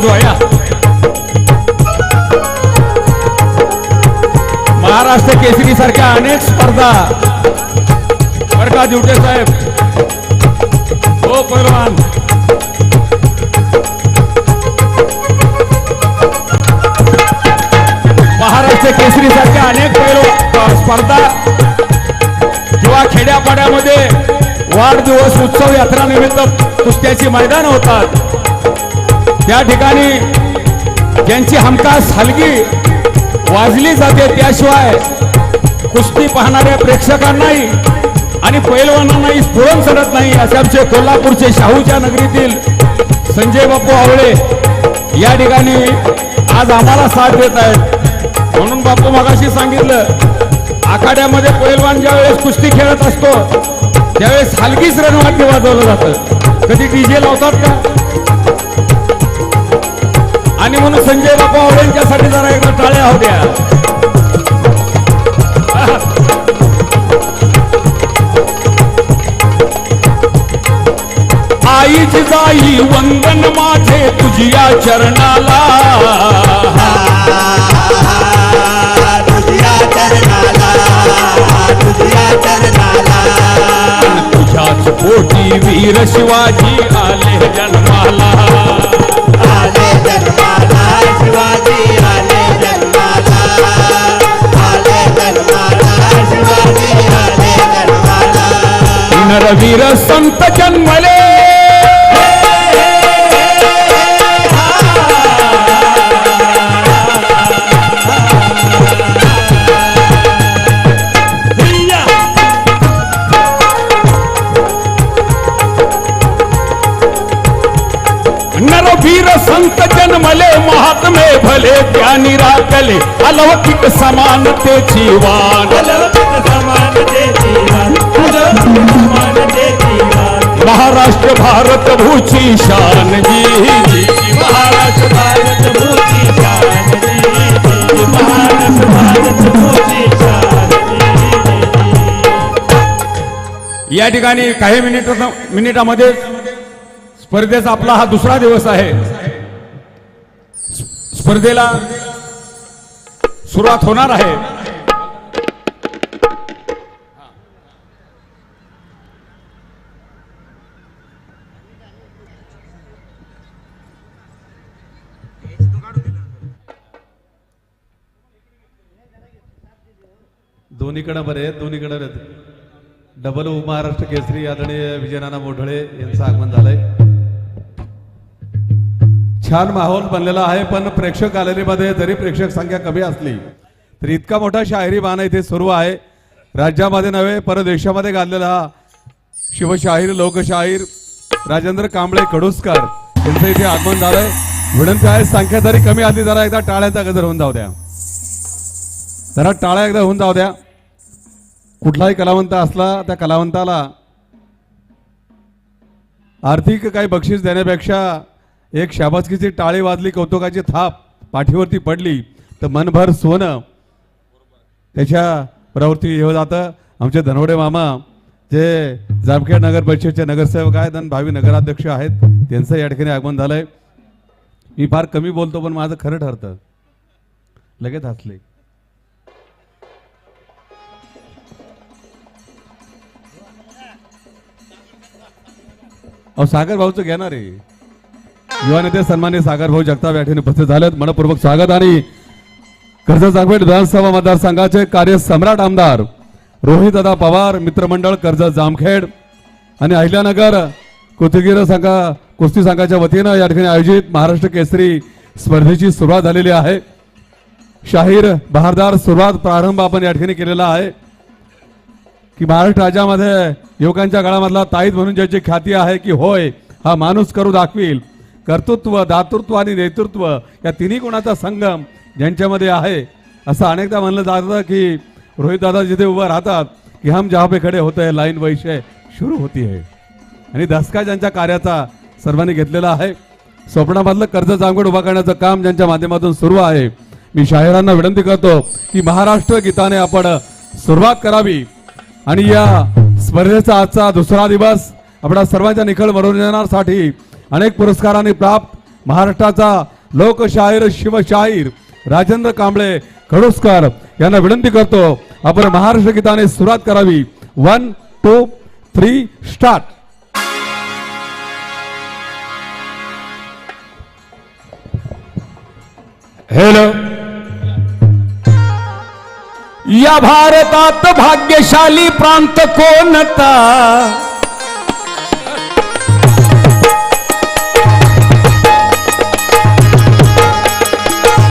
वाजवा महाराष्ट्र केसरी सारख्या अनेक स्पर्धा. बर का दिवटे साहेब? हो पैलवान महाराष्ट्र केसरी सारख्या अनेक पैलव स्पर्धा किंवा खेड्यापाड्यामध्ये वाढदिवस उत्सव यात्रा निमित्त कुस्त्याची मैदान होतात. त्या ठिकाणी ज्यांची हमखास हलगी वाजली जाते त्याशिवाय कुस्ती पाहणाऱ्या प्रेक्षकांनाही आणि पैलवानांनाही स्फुरण चढत नाही असे आमचे कोल्हापूरचे शाहूच्या नगरीतील संजय बापू आवळे या ठिकाणी आज आम्हाला साथ देत आहेत. म्हणून बापू मगाशी सांगितलं आखाड्यामध्ये पैलवान ज्या वेळेस कुस्ती खेळत असतो त्यावेळेस हलगीच रणवाद्य वाजवलं जातं. कधी डीजे लावतात का? आणि म्हणून संजय बापू आवडेंच्यासाठी जरा एकदा टाळ्या होत्या. आईच जाई वंदन माझे तुझ्या चरणाला तुझ्या चरणाला तुझ्या चरणाला. तुझ्याच पोटी वीर शिवाजी आले. वीर संत जन्मले संत जन्मले महात्मे भले ज्ञानी अलौकिक समानते जीवान अलौकिक समानते जीवान महाराष्ट्र भारत भूची शान जी महाराष्ट्र भारत शान जी. महाराष्ट्र भारत शान या ठिकाणी काही मिनिट मिनिटामध्ये स्पर्धेचा आपला हा दुसरा दिवस आहे. स्पर्धेला सुरुवात होणार आहे. दोन्हीकडे बरे आहेत दोन्हीकडे डबल महाराष्ट्र केसरी आदरणीय विजयनाना मोढळे यांचं आगमन झालंय. छान माहोल बनलेला आहे पण प्रेक्षक गॅलरीमध्ये जरी प्रेक्षक संख्या कमी असली तरी इतका मोठा शाहिरी बाण इथे सुरू आहे. राज्यामध्ये नव्हे परदेशामध्ये गाजलेला हा शिवशाहीर लोकशाहीर राजेंद्र कांबळे कडुसकर यांचं इथे आगमन झालंय. विनंती आहे संख्या जरी कमी आली जरा एकदा टाळ्याचा गजर होऊन जाऊ द्या. जरा टाळ्या एकदा होऊन जाऊ द्या. कुठलाही कलावंत असला त्या कलावंताला आर्थिक काही बक्षीस देण्यापेक्षा एक शाबासकीची टाळी वाजली कौतुकाची थाप पाठीवरती पडली तर मनभर सोनं त्याच्या प्रवृत्ती हे जातं. आमचे धनवडे मामा जे जामखेड नगर परिषदचे नगरसेवक आहेत आणि भावी नगराध्यक्ष आहेत त्यांचं या ठिकाणी आगमन झालंय. मी फार कमी बोलतो पण माझं खरं ठरतं. लगेच हसले. अहो सागर भाऊचं घेणार आहे. युवा नेते सन्मान्य सागर भाऊ जगताप या ठिकाणी उपस्थित झालेत. मनपूर्वक स्वागत आणि कर्जत जामखेड विधानसभा मतदारसंघाचे कार्य सम्राट आमदार रोहितदादा पवार मित्रमंडळ कर्जत जामखेड आणि अहिल्यानगर कुस्तीगीर संघा कुस्ती संघाच्या वतीनं या ठिकाणी आयोजित महाराष्ट्र केसरी स्पर्धेची सुरुवात झालेली आहे. शाहीर बहारदार सुरुवात प्रारंभ आपण या ठिकाणी केलेला आहे. की महाराष्ट्र राज्यामध्ये युवकांच्या काळामधला ताईत म्हणून ज्याची ख्याती आहे की होय हा माणूस करू दाखवील. कर्तृत्व दातृत्व आणि नेतृत्व या तिन्ही गुणाचा संगम ज्यांच्यामध्ये आहे. असं अनेकदा म्हणलं जातं की रोहितदादा जिथे उभं राहतात की हम जहा पे खडे होते लाईन वैशे सुरू होती आहे आणि दसका ज्यांच्या कार्याचा सर्वांनी घेतलेला आहे. स्वप्नामधलं कर्ज जांगड उभा करण्याचं काम ज्यांच्या माध्यमातून सुरू आहे. मी शाहिरांना विनंती करतो की महाराष्ट्र गीताने आपण सुरुवात करावी. आणि या स्पर्धेचा आजचा दुसरा दिवस आपल्या सर्वांच्या निखळ मनोरंजनासाठी अनेक पुरस्कारांनी प्राप्त महाराष्ट्राचा लोकशाहीर शिवशाहीर राजेंद्र कांबळे खडोसकर यांना विनंती करतो आपण महाराष्ट्र गीताने सुरुवात करावी. One two three start hello या भारतात भाग्यशाली प्रांत कोणता